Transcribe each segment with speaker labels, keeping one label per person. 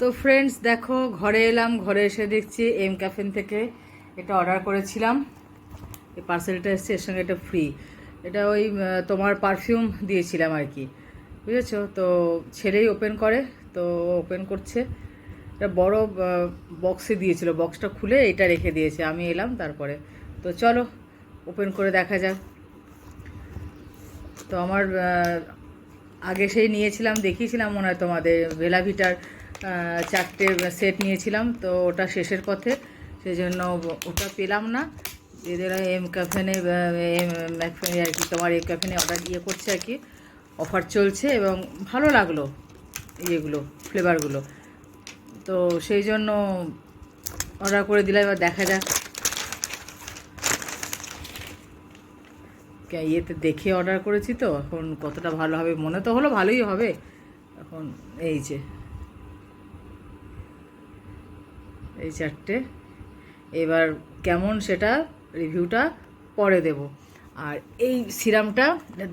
Speaker 1: তো ফ্রেন্ডস দেখো, ঘরে এলাম, ঘরে এসে দেখছি এম ক্যাফেন থেকে এটা অর্ডার করেছিলাম। এই পার্সেলটা এসছে, এর সঙ্গে এটা ফ্রি এটা ওই তোমার পারফিউম দিয়েছিলাম আর কি। বুঝেছ? তো ছেলেই ওপেন করে, তো ওপেন করছে। এটা বড় বক্সে দিয়েছিল। বক্সটা খুলে এটা রেখে দিয়েছে। আমি এলাম, তারপরে। তো চলো ওপেন করে দেখা যাক। তো আমার আগে সেই নিয়েছিলাম, দেখিয়েছিলাম মনে হয় তোমাদের ভেলাভিটার চারটে সেট নিয়েছিলাম, তো ওটা শেষের পথে সেই জন্য ওটা পেলাম না। এদের এম ক্যাফেনে এম ম্যাকফেনে আর কি, তোমার এম ক্যাফেনে অর্ডার ইয়ে করছে আর কি অফার চলছে এবং ভালো লাগল ইয়েগুলো ফ্লেভারগুলো তো সেই জন্য অর্ডার করে দিলাম, এবার দেখা যাক। ইয়েতে দেখে অর্ডার করেছি তো, এখন কতটা ভালো হবে, মনে তো হলো ভালোই হবে। এখন এই যে। এই চারটে। এবার কেমন সেটা রিভিউটা পরে দেব। আর এই সিরামটা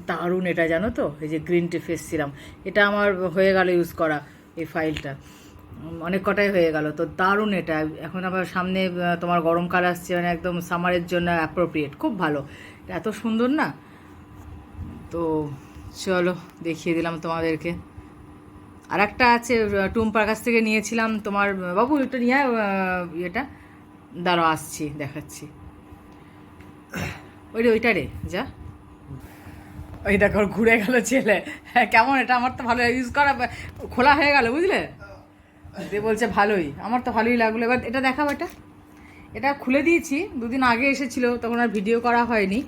Speaker 1: দারুণ এটা, জানো তো? এই যে গ্রিন টি ফেস সিরাম, এটা আমার হয়ে গেল ইউজ করা এই ফাইলটা অনেক কটাই হয়ে গেল, তো দারুণ এটা। এখন আবার সামনে তোমার গরমকাল আসছে মানে একদম সামারের জন্য অ্যাপ্রোপ্রিয়েট খুব ভালো। এত সুন্দর না? তো চলো, দেখিয়ে দিলাম তোমাদেরকে। আর একটা আছে টুম্পার কাছ থেকে নিয়েছিলাম তোমার বাবু এটা নিয়ে এটা দাঁড়ো আসছি, দেখাচ্ছি। ওই রে, ওইটা রে, যা। ওই দেখো, ঘুরে গেল ছেলে। হ্যাঁ কেমন এটা? আমার তো ভালো ইউজ করা, খোলা হয়ে গেল, বুঝলে? দিয়ে বলছে, ভালোই। আমার তো ভালোই লাগল। এবার এটা দেখাও এটা। এটা খুলে দিয়েছি। দুদিন আগে এসেছিল, তখন আর ভিডিও করা হয়নি,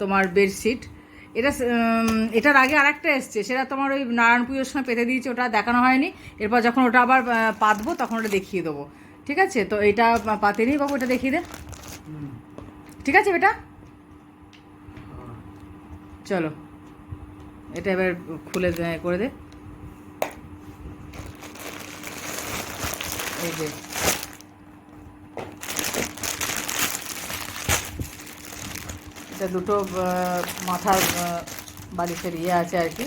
Speaker 1: তোমার বেডশিট। এটা এটার আগে আরেকটা এসছে, সেটা তোমার ওই নারায়ণ পুজোর সময় পেতে দিয়েছি, ওটা দেখানো হয়নি। এরপর যখন ওটা আবার পাতবো, তখন ওটা দেখিয়ে দেবো। ঠিক আছে? তো এটা পাতে নিই বাবু এটা দেখিয়ে দে। ঠিক আছে বেটা? চলো। এটা এবার খুলে করে দে। এটা দুটো মাথার বালিশের ইয়ে আছে আর কি।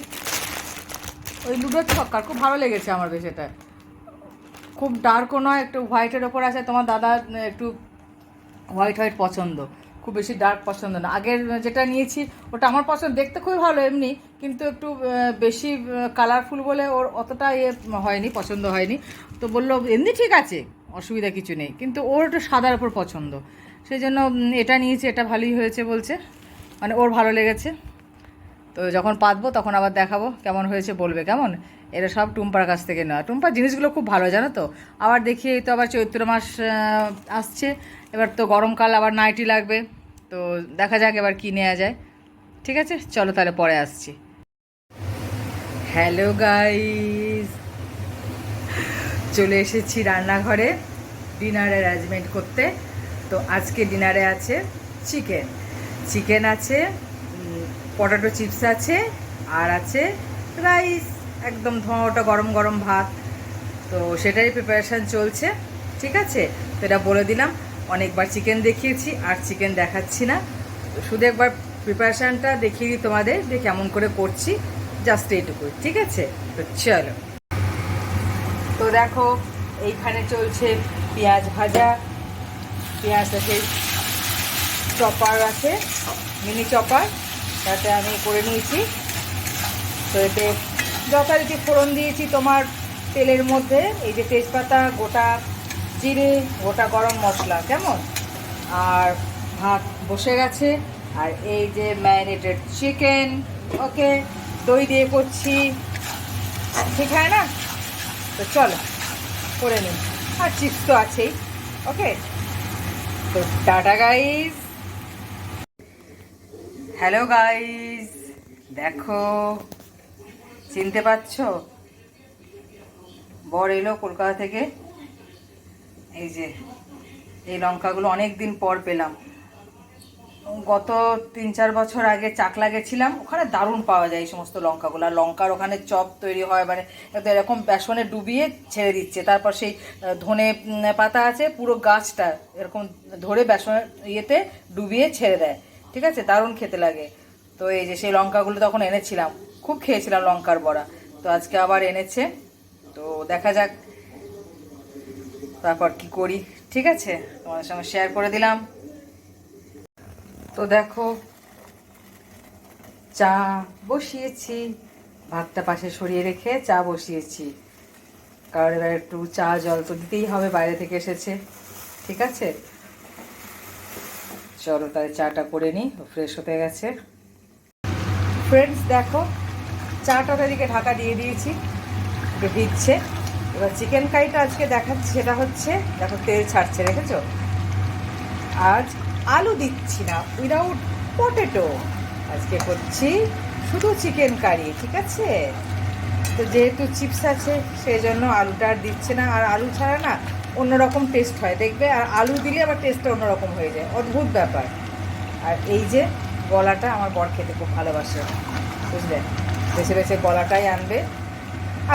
Speaker 1: ওই লুডোর ছক্কার, খুব ভালো লেগেছে আমার বেশ এটা। খুব ডার্কও নয়, একটু হোয়াইটের ওপর আছে। তোমার দাদা একটু হোয়াইট হোয়াইট পছন্দ। খুব বেশি ডার্ক পছন্দ না। আগের যেটা নিয়েছি, ওটা আমার পছন্দ। দেখতে খুবই ভালো এমনি, কিন্তু একটু বেশি কালারফুল বলে ওর অতটা ইয়ে হয়নি, পছন্দ হয়নি। তো বলল, এমনি ঠিক আছে, অসুবিধা কিছু নেই। কিন্তু ওর একটু সাদার ওপর পছন্দ। সেই জন্য এটা নিয়েছি, এটা ভালোই হয়েছে বলছে। মানে ওর ভালো লেগেছে। তো যখন পাতবো, তখন আবার দেখাবো কেমন হয়েছে, বলবে কেমন? এটা সব টুম্পার কাছ থেকে নেওয়া। টুম্পার জিনিসগুলো খুব ভালো, জানো তো? আবার দেখি, এই তো আবার চৈত্র মাস আসছে। এবার তো গরমকাল, আবার নাইটি লাগবে। তো দেখা যাক এবার কী নেওয়া যায়। ঠিক আছে? চলো তাহলে পরে আসছি। Hello guys! চলে এসেছি রান্নাঘরে। ডিনার অ্যারেঞ্জমেন্ট করতে। তো আজকে ডিনারে আছে চিকেন। চিকেন আছে পটাটো চিপস আছে, আর আছে রাইস, একদম ধোঁয়াটা গরম গরম ভাত। তো সেটাই প্রিপারেশান চলছে, ঠিক আছে? তো এটা বলে দিলাম, অনেকবার চিকেন দেখিয়েছি, আর চিকেন দেখাচ্ছি না। শুধু একবার প্রিপারেশানটা দেখিয়ে দিই তোমাদের যে কেমন করে করছি জাস্ট এইটুকুই, ঠিক আছে? তো চলো। তো দেখো, এইখানে চলছে পেঁয়াজ ভাজা পেঁয়াজ আছে, চপার আছে, মিনি চপার, তাতে আমি করে নিয়েছি। তো এতে যথারীতি ফোড়ন দিয়েছি তোমার তেলের মধ্যে, এই যে তেজপাতা, গোটা জিরে, গোটা গরম মশলা, কেমন? আর ভাত বসে গেছে, আর এই যে ম্যারিনেটেড চিকেন, ওকে, দই দিয়ে করছি। ঠিক হয় না? তো চলো, করে নিন আর চিপস তো আছেই, ওকে? তো টাটা গাইস হ্যালো গাইজ দেখো, চিনতে পারছ? বর এলো কলকাতা থেকে। এই যে, এই লঙ্কাগুলো অনেক দিন পর পেলাম। গত তিন চার বছর আগে চাকলা গেছিলাম, ওখানে দারুণ পাওয়া যায় এই সমস্ত লঙ্কাগুলো। আর লঙ্কার ওখানে চপ তৈরি হয় মানে এরকম বেসনে ডুবিয়ে ছেড়ে দিচ্ছে। তারপর সেই ধনে পাতা আছে, পুরো গাছটা এরকম ধরে বেসনের ইয়েতে ডুবিয়ে ছেড়ে দেয়। ঠিক আছে? দারুণ খেতে লাগে। তো এই যে সেই লঙ্কাগুলো তখন এনেছিলাম। খুব খেয়েছিলাম লঙ্কার বড়া। তো আজকে আবার এনেছে। তো দেখা যাক তারপর কি করি। ঠিক আছে? তোমাদের সঙ্গে শেয়ার করে দিলাম। তো দেখো, চা বসিয়েছি, ভাতটা পাশে সরিয়ে রেখে চা বসিয়েছি। কারণ এবার একটু চা জল তো দিতেই হবে, বাইরে থেকে এসেছে। ঠিক আছে? চলো তাহলে চাটা করে নিই ফ্রেশ হতে গেছে। ফ্রেন্ডস দেখো, চাটা এদিকে ঢাকা দিয়ে দিয়েছি দিচ্ছে। এবার চিকেন কারিটা আজকে দেখাচ্ছি, সেটা হচ্ছে, দেখো তেল ছাড়ছে রেখেছো আজ আলু দিচ্ছি না উইদাউট পটেটো আজকে করছি শুধু চিকেন কারি ঠিক আছে? তো যেহেতু চিপস আছে সেই জন্য আলুটা আর দিচ্ছে না। আর আলু ছাড়া না অন্যরকম টেস্ট হয়, দেখবে? আর আলু দিলে আবার টেস্টটা অন্যরকম হয়ে যায়। অদ্ভুত ব্যাপার। আর এই যে গলাটা আমার বর খেতে খুব ভালোবাসে বুঝলেন বেছে বেছে গলাটাই আনবে।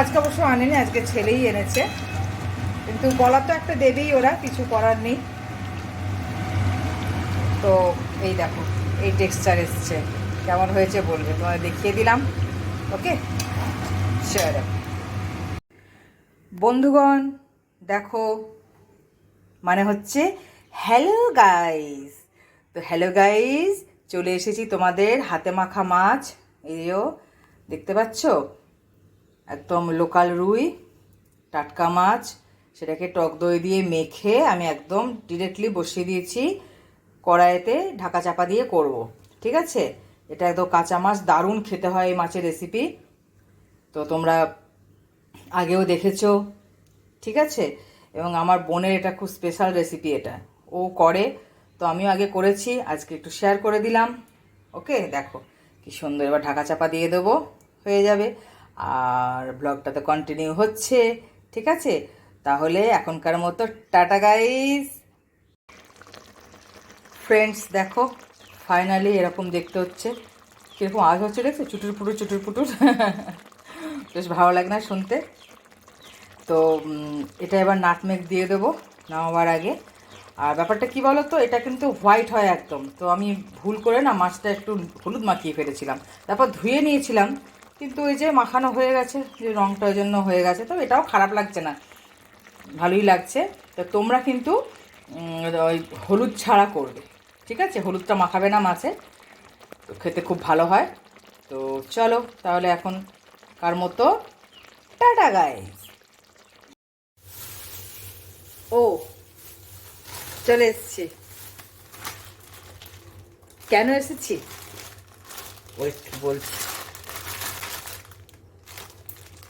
Speaker 1: আজকে অবশ্য আনেনি, আজকে ছেলেই এনেছে। কিন্তু গলা তো একটা দেবেই ওরা, কিছু করার নেই। তো এই দেখো, এই টেক্সচার এসছে। কেমন হয়েছে বলবে? তোমায় দেখিয়ে দিলাম। ওকে? শিওর বন্ধুগণ, দেখো মানে হচ্ছে হ্যালো গাইজ তো হ্যালো গাইজ চলে এসেছি তোমাদের হাতে মাখা মাছ। এইও দেখতে পাচ্ছ? একদম লোকাল রুই, টাটকা মাছ। সেটাকে টক দই দিয়ে মেখে আমি একদম ডিরেক্টলি বসিয়ে দিয়েছি। কড়াইতে ঢাকা চাপা দিয়ে করব। ঠিক আছে? এটা একদম কাঁচা মাছ, দারুণ খেতে হয় এই মাছের রেসিপি তো তোমরা আগেও দেখেছ। ঠিক আছে? এবং আমার বোনের এটা খুব স্পেশাল রেসিপি এটা। ও করে, তো আমিও আগে করেছি, আজকে একটু শেয়ার করে দিলাম। ওকে? দেখো, কি সুন্দর। এবার ঢাকা চাপা দিয়ে দেবো। হয়ে যাবে। আর ব্লগটা তো কন্টিনিউ হচ্ছে। ঠিক আছে? তাহলে এখনকার মতো টাটা গাইস ফ্রেন্ডস দেখো ফাইনালি এরকম দেখতে হচ্ছে। কীরকম আওয়াজ হচ্ছে, দেখছ? চুটুর পুটুর চুটুর পুটুর। বেশ ভালো লাগে না শুনতে। তো এটা এবার নাটমেগ দিয়ে দেবো নামাবার আগে। আর ব্যাপারটা কি বলো তো এটা কিন্তু হোয়াইট হয় একদম। তো আমি ভুল করে না মাছটা একটু হলুদ মাখিয়ে ফেলেছিলাম। তারপর ধুয়ে নিয়েছিলাম, কিন্তু ওই যে মাখানো হয়ে গেছে, যে রঙটা ওই জন্য হয়ে গেছে, তো এটাও খারাপ লাগছে না। ভালোই লাগছে। তো তোমরা কিন্তু ওই হলুদ ছাড়া করবে। ঠিক আছে? হলুদটা মাখাবে না মাছে। তো খেতে খুব ভালো হয়। তো চলো তাহলে এখন কার মতো? টাটা গাইস ও, চলে এসেছি। কেন এসেছি? বলছি।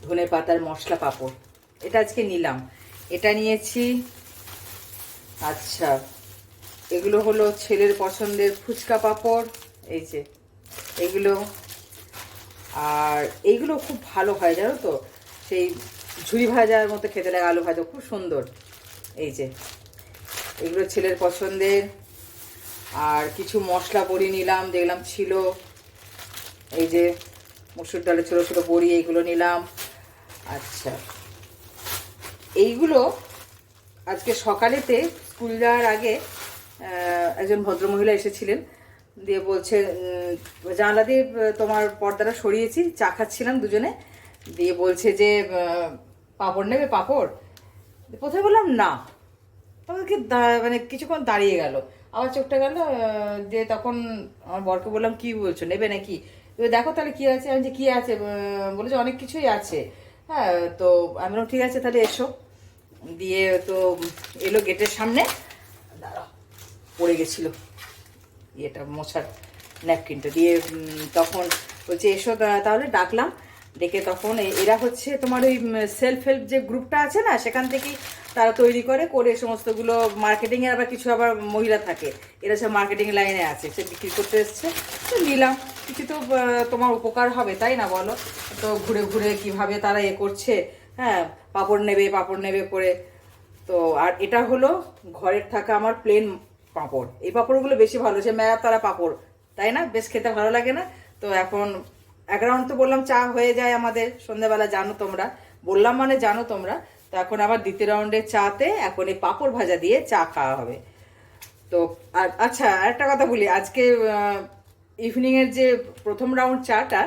Speaker 1: ধনে পাতার মশলা পাঁপড়। এটা আজকে নিলাম। এটা নিয়েছি আচ্ছা এগুলো হলো ছেলের পছন্দের ফুচকা পাঁপড়, এই যে এগুলো। আর এইগুলো খুব ভালো হয়, জানো তো? সেই ঝুড়ি ভাজার মতো খেতে লাগে আলু ভাজা, খুব সুন্দর। এই যে এগুলো ছেলের পছন্দের। আর কিছু মশলা বড়ি নিলাম, দেখলাম ছিল এই যে মসুর ডালের ছোটো ছোটো বড়ি, এইগুলো নিলাম। আচ্ছা এইগুলো আজকে সকালেতে স্কুল যাওয়ার আগে একজন ভদ্রমহিলা এসেছিলেন, দিয়ে বলছে জানলা দিয়ে তোমার পর্দাটা সরিয়েছি, চা খাচ্ছিলাম দুজনে, দিয়ে বলছে যে পাপড় নেবে পাপড়? প্রথমে বললাম, না। আমাকে মানে কিছুক্ষণ দাঁড়িয়ে গেল। আবার চোখটা গেল দিয়ে তখন আমার বরকে বললাম, কি বলছো, নেবে নাকি? দেখো তাহলে কি আছে? আমি যে কি আছে? বলেছে, অনেক কিছুই আছে। হ্যাঁ তো আমি ঠিক আছে, তাহলে এসো। দিয়ে তো এলো গেটের সামনে পড়ে গেছিল। ইয়েটা মোছার ন্যাপকিনটা। দিয়ে তখন বলছে, এসো তাহলে ডাকলাম। ডেকে তখন এরা হচ্ছে তোমার ওই সেলফ হেল্প যে গ্রুপটা আছে না, সেখান থেকেই তারা তৈরি করে করে সমস্তগুলো মার্কেটিংয়ের আবার কিছু আবার মহিলা থাকে। এরা সব মার্কেটিং লাইনে আছে। সে বিক্রি করতে এসছে। তো নিলাম। কিছু তো তোমার উপকার হবে, তাই না বলো? তো ঘুরে ঘুরে কীভাবে তারা এ করছে হ্যাঁ পাপড় নেবে পাপড় নেবে করে। তো আর এটা হলো, ঘরের থাকা আমার প্লেন পাঁপড়। এই পাঁপড়গুলো বেশি ভালো, সে মেয়ার তারা পাঁপড়, তাই না? বেশ খেতে ভালো লাগে না? তো এখন এক রাউন্ড তো বললাম, চা হয়ে যায় আমাদের সন্ধ্যাবেলা, জানো তোমরা। বললাম মানে জানো তোমরা। তো এখন আবার দ্বিতীয় রাউন্ডের চাতে, এখন এই পাঁপড় ভাজা দিয়ে চা খাওয়া হবে। তো আর আচ্ছা একটা কথা বলি। আজকে ইভিনিং এর যে প্রথম রাউন্ড চাটা,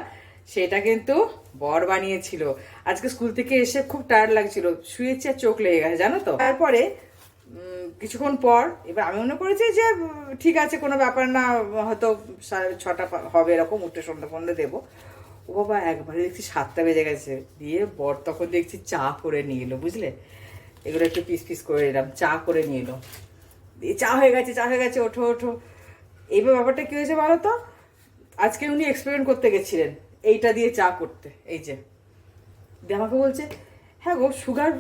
Speaker 1: সেটা কিন্তু বর বানিয়েছিল। আজকে স্কুল থেকে এসে খুব টায়ার্ড লাগছিল। শুয়েছে, চোখ লেগে গেছে, জানো তো? তারপরে কিছুক্ষণ পর, এবার আমি মনে করেছি যে ঠিক আছে, কোনো ব্যাপার না, হয়তো সাড়ে ছটা হবে এরকম উঠে সন্ধ্যা ফন্ধ্যা দেবো। ও বাবা, একবারে দেখছি সাতটা বেজে গেছে। দিয়ে বর তখন দেখছি চা করে নিয়ে এলো বুঝলে? এগুলো একটু পিস পিস করে নিলাম, চা করে নিয়ে এলো দিয়ে চা হয়ে গেছে, চা হয়ে গেছে, ওঠো ওঠো। এইবার ব্যাপারটা কী হয়েছে বলো তো? আজকে উনি এক্সপেরিমেন্ট করতে গেছিলেন, এইটা দিয়ে চা করতে, এই যে। দিয়ে আমাকে বলছে হ্যাঁ গো সুগার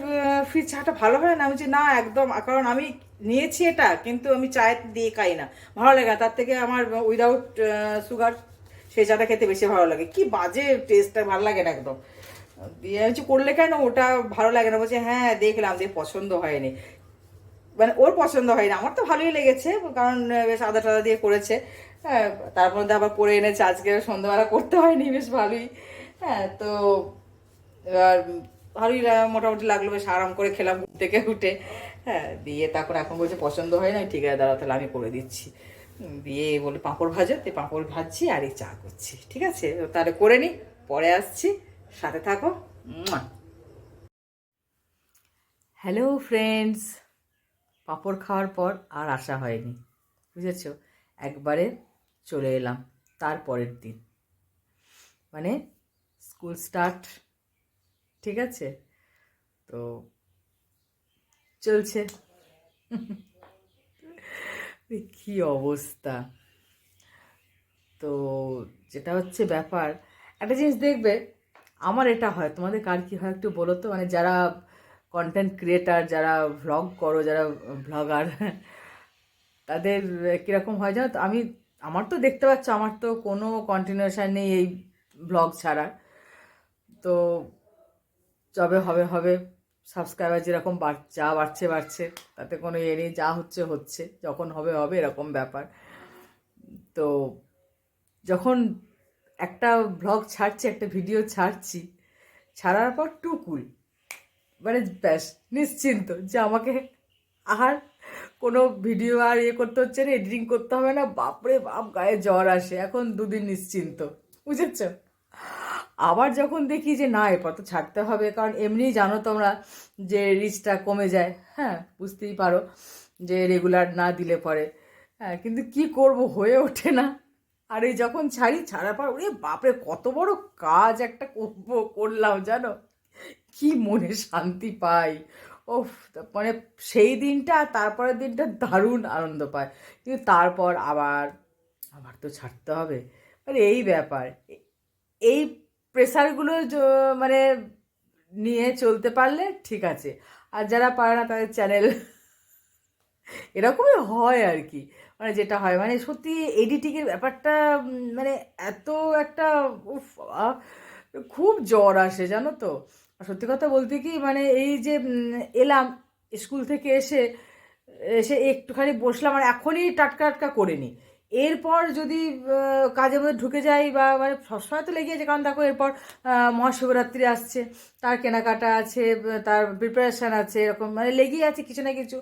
Speaker 1: ফ্রি চাটা ভালো হয় না? আমি বলছি, না, একদম, কারণ আমি নিয়েছি এটা কিন্তু আমি চায় দিয়ে খাই না। ভালো লাগে তার থেকে আমার উইদাউট সুগার সেই চাটা খেতে বেশি ভালো লাগে। কি বাজে টেস্টটা ভালো লাগে না একদম। দিয়ে বলছি, করলে কেন? ওটা ভালো লাগে না। বলছে হ্যাঁ দেখলাম দিয়ে পছন্দ হয়নি। মানে ওর পছন্দ হয়নি আমার তো ভালোই লেগেছে কারণ বেশ আদা টাদা দিয়ে করেছে। হ্যাঁ তার মধ্যে আবার করে এনেছে আজকে সন্ধ্যাবেলা করতে হয়নি বেশ ভালোই। হ্যাঁ তো এবার ভালোই মোটামুটি লাগল বেশ আরাম করে খেলাম ঘুম থেকে উঠে। হ্যাঁ দিয়ে তারপর এখন বলছে পছন্দ হয় না ঠিক আছে দাদা তাহলে আমি করে দিচ্ছি। দিয়ে বলে পাঁপড় ভাজো, তো পাঁপড় ভাজছি আর এই চা করছি, ঠিক আছে? তাহলে করে নি, পরে আসছি, সাথে থাকো। হ্যালো ফ্রেন্ডস পাঁপড় খাওয়ার পর আর আসা হয়নি, বুঝেছ? একবারে চলে এলাম, তারপরের দিন। মানে স্কুল স্টার্ট ঠিক আছে? তো চলছে। কি অবস্থা? তো যেটা হচ্ছে ব্যাপার, একটা জিনিস দেখবে, আমার এটা হয়, তোমাদের কার কি হয় একটু বলো তো? মানে যারা কন্টেন্ট ক্রিয়েটার যারা ভ্লগ করো, যারা ভ্লগার তাদের কীরকম হয় জানো তো? আমি, আমার তো দেখতে পাচ্ছ, আমার তো কোনো কন্টিনিউশন নেই এই ব্লগ ছাড়া তো, যবে হবে হবে। সাবস্ক্রাইবার যেরকম যা বাড়ছে বাড়ছে, তাতে কোনো ইয়ে নেই, যা হচ্ছে হচ্ছে, যখন হবে হবে, এরকম ব্যাপার। তো যখন একটা ব্লগ ছাড়ছি, একটা ভিডিও ছাড়ছি, ছাড়ার পর টুকুল মানে ব্যাস, নিশ্চিন্ত যে আমাকে আর কোনো ভিডিও আর ইয়ে করতে হচ্ছে না এডিটিং করতে হবে না। বাপরে বাপ, গায়ে জ্বর আসে, এখন দুদিন নিশ্চিন্ত, বুঝেছ? আবার যখন দেখি যে না, এরপর তো ছাড়তে হবে, কারণ এমনিই জানো তোমরা যে রিচটা কমে যায়। হ্যাঁ বুঝতেই পারো যে রেগুলার না দিলে পরে। হ্যাঁ কিন্তু কি করব, হয়ে ওঠে না। আর এই যখন ছাড়ি, ছাড়ার পর ওরে বাপরে, কত বড় কাজ একটা করব, করলাম, জানো? কি মনে শান্তি পাই। ও মানে সেই দিনটা আর তারপরের দিনটা দারুণ আনন্দ পায়। কিন্তু তারপর আবার আবার তো ছাড়তে হবে। মানে এই ব্যাপার এই প্রেসারগুলো য- মানে নিয়ে চলতে পারলে ঠিক আছে। আর যারা পারে না তাদের চ্যানেল এরকমই হয় আর কি। মানে যেটা হয় মানে সত্যি এডিটিংয়ের ব্যাপারটা মানে এত একটা, উফ খুব জ্বর আসে জানো তো। আর সত্যি কথা বলতে কি মানে এই যে এলাম স্কুল থেকে এসে এসে একটুখানি বসলাম, আর এখনই টাটকা টাটকা করে নিই। এরপর যদি কাজের মধ্যে ঢুকে যাই বা মানে সবসময় তো লেগে আছে, কারণ দেখো এরপর মহাশিবরাত্রি আসছে, তার কেনাকাটা আছে, তার প্রিপারেশান আছে, এরকম মানে লেগেই আছে কিছু না কিছু।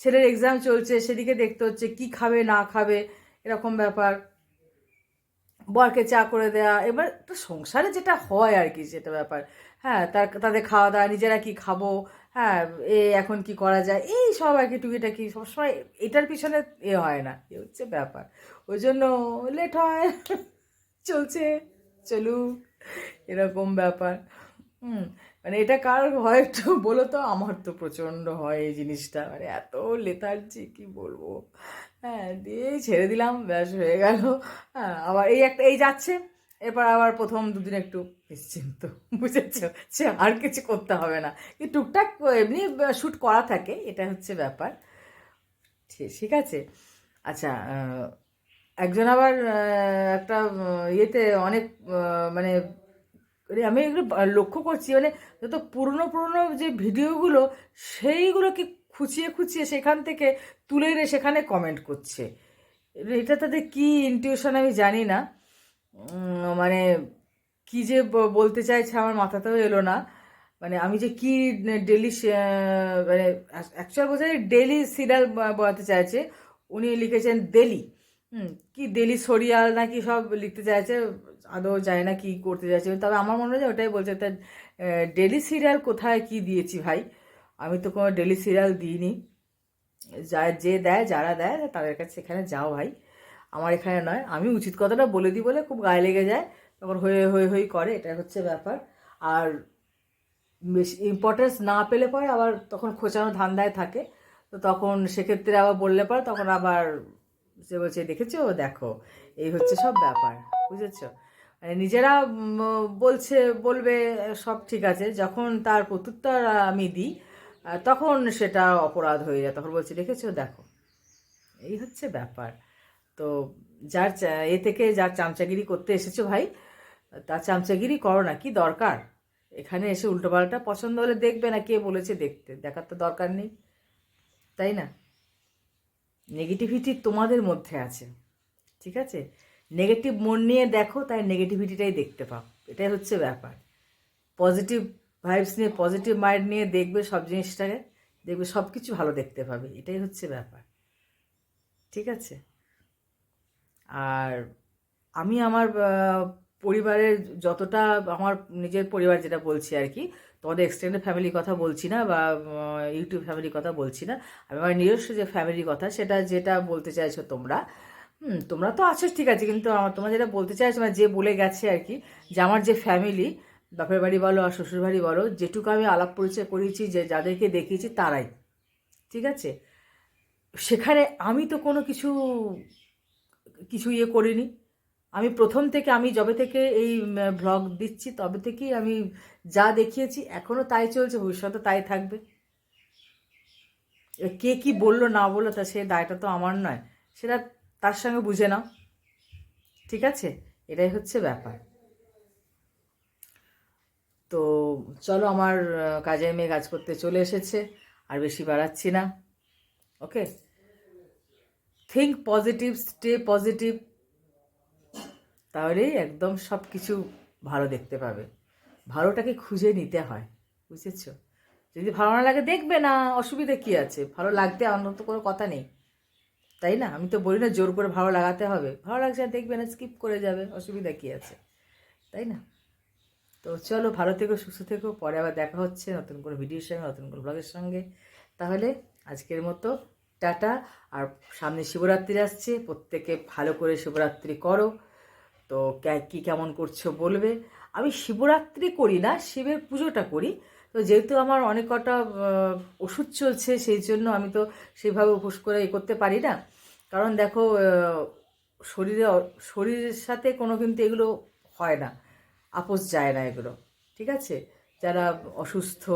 Speaker 1: ছেলের এক্সাম চলছে, সেদিকে দেখতে হচ্ছে কি খাবে, না খাবে, এরকম ব্যাপার। বরকে চা করে দেওয়া এবার সংসারে যেটা হয় আর কি যেটা ব্যাপার। হ্যাঁ তার, তাদের খাওয়া দাওয়া, নিজেরা কি খাব হ্যাঁ এ এখন কি করা যায়? এই সব আর কি টুকিটাকি সবসময় এটার পিছনে এ হয় না। এ হচ্ছে ব্যাপার। ওই জন্য লেট হয়, চলছে, চলুক, এরকম ব্যাপার। হুম মানে এটা কার হয় একটু বলো তো? আমার তো প্রচণ্ড হয় এই জিনিসটা। মানে এত লেথার্জি কি বলব? হ্যাঁ দিয়ে ছেড়ে দিলাম, ব্যাস হয়ে গেল। হ্যাঁ আবার এই একটা, এই যাচ্ছে। এরপর আবার প্রথম দুদিন একটু নিশ্চিন্ত। বুঝেছ? সে আর কিছু করতে হবে না। কিন্তু টুকটাক এমনি শ্যুট করা থাকে এটা হচ্ছে ব্যাপার। ঠিক আছে? আচ্ছা একজন আবার একটা ইয়েতে অনেক মানে মানে আমি এগুলো লক্ষ্য করছি মানে যত পুরনো পুরনো যে ভিডিওগুলো সেইগুলোকে খুঁচিয়ে খুঁচিয়ে সেখান থেকে তুলে এনে সেখানে কমেন্ট করছে? এটা তাদের কি ইনটিউশন আমি জানি না। মানে কি যে বলতে চাইছে আমার মাথাতেও এলো না। মানে আমি যে কি ডেলি মানে অ্যাকচুয়াল বোঝায় ডেলি সিরিয়াল বলাতে চাইছে, উনি লিখেছেন ডেলি হুম, কি ডেলি সরিয়াল নাকি সব লিখতে চাইছে, আদৌ যায় না কি করতে চাইছে। তবে আমার মনে হয় ওটাই বলছে, তা ডেলি সিরিয়াল কোথায় কি দিয়েছি ভাই? আমি তো কোনো ডেলি সিরিয়াল দিইনি। যা, যে দেয়, যারা দেয়, তাদের কাছে সেখানে যাও ভাই। আমার এখানে নয়, আমি উচিত কথাটা বলে দিই বলে খুব গায়ে লেগে যায়। তখন হয়ে হয়ে হয়ে করে এটা হচ্ছে ব্যাপার। আর বেশি ইম্পর্টেন্স না পেলে পরে আবার তখন খোঁচানো ধান্দায় থাকে। তো তখন সেক্ষেত্রে আবার বললে পরে তখন আবার সে বলছে, দেখেছ? দেখো, এই হচ্ছে সব ব্যাপার। বুঝেছ? মানে নিজেরা বলছে, বলবে, সব ঠিক আছে। যখন তার প্রত্যুত্তর আমি দিই তখন সেটা অপরাধ হয়ে যায়। তখন বলছে, দেখেছ? দেখো। এই হচ্ছে ব্যাপার। তো যার এ থেকে যার চামচাগিরি করতে এসেছ ভাই তার চামচাগিরি করো না, কি দরকার? এখানে এসে উল্টোপাল্টা পছন্দ হলে দেখবে না কে বলেছে দেখতে, দেখার তো দরকার নেই, তাই না? নেগেটিভিটি তোমাদের মধ্যে আছে, ঠিক আছে? নেগেটিভ মন নিয়ে দেখো, তাই নেগেটিভিটিটাই দেখতে পাও, এটাই হচ্ছে ব্যাপার। পজিটিভ ভাইবস নিয়ে পজিটিভ মাইন্ড নিয়ে দেখবে সব জিনিসটাকে, দেখবে সব কিছু ভালো দেখতে পাবে, এটাই হচ্ছে ব্যাপার, ঠিক আছে? আর আমি আমার পরিবারের যতটা আমার নিজের পরিবার যেটা বলছি আর কি, তোমাদের এক্সটেন্ডেড ফ্যামিলির কথা বলছি না বা ইউটিউব ফ্যামিলির কথা বলছি না। আমি আমার নিজস্ব যে ফ্যামিলির কথা সেটা যেটা বলতে চাইছো তোমরা, হুম, তোমরা তো আছো ঠিক আছে, কিন্তু আমার, তোমরা যেটা বলতে চাইছো মানে যে বলে গেছে আর কি, যে আমার যে ফ্যামিলি বাপের বাড়ি বলো আর শ্বশুর বাড়ি বলো, যেটুকু আমি আলাপ পরিচয় করেছি, যে যাদেরকে দেখিয়েছি তারাই, ঠিক আছে? সেখানে আমি তো কোনো কিছু কিছু ইয়ে করিনি। আমি প্রথম থেকে, আমি যবে থেকে এই ব্লগ দিচ্ছি, তবে থেকেই আমি যা দেখিয়েছি এখনও তাই চলছে, ভবিষ্যতে তাই থাকবে। কে কি বলল, না বলল, তা সে দায়টা তো আমার নয়। সেটা তার সঙ্গে বুঝে নাও। ঠিক আছে? এটাই হচ্ছে ব্যাপার। তো চলো আমার কাজের মেয়ে কাজ করতে চলে এসেছে, আর বেশি বাড়াচ্ছি না। Okay? Think positive stay positive তাহলেই একদম সব কিছু ভালো দেখতে পাবে। ভালোটাকে খুঁজে নিতে হয়, বুঝেছ? যদি ভালো না লাগে দেখবে না, অসুবিধা কি আছে? ভালো লাগতে অন্য তো কোনো কথা নেই। তাই না? আমি তো বলি না জোর করে ভালো লাগাতে হবে। ভালো লাগছে না দেখবে না স্কিপ করে যাবে, অসুবিধা কি আছে? তাই না? তো চলো, ভালো থেকো, সুস্থ থেকো। পরে আবার দেখা হচ্ছে নতুন কোনো ভিডিওর সঙ্গে, নতুন কোনো ব্লগের সঙ্গে। তাহলে আজকের মতো, টাটা। আর সামনে শিবরাত্রি আসছে, প্রত্যেকে ভালো করে শিবরাত্রি করো। তো কে- কেমন করছ বলবে? আমি শিবরাত্রি করি না, শিবের পুজোটা করি। তো যেহেতু আমার অনেক কটা ওষুধ চলছে, সেই জন্য আমি তো সেইভাবে উপোস করে এ করতে পারি না। কারণ দেখো শরীরে শরীরের সাথে কোনো কিন্তু এগুলো হয় না, আপোষ যায় না এগুলো, ঠিক আছে? যারা অসুস্থ,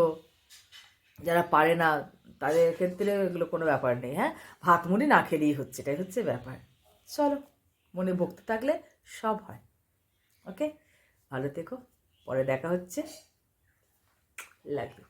Speaker 1: যারা পারে না, তাদের ক্ষেত্রে এগুলো কোনো ব্যাপার নেই হ্যাঁ? ভাত মুড়ি না খেলেই হচ্ছে, এটাই হচ্ছে ব্যাপার। চলো, মনে ভক্তি থাকলে সব হয়। ওকে ভালো থেকো। পরে দেখা হচ্ছে। ইউ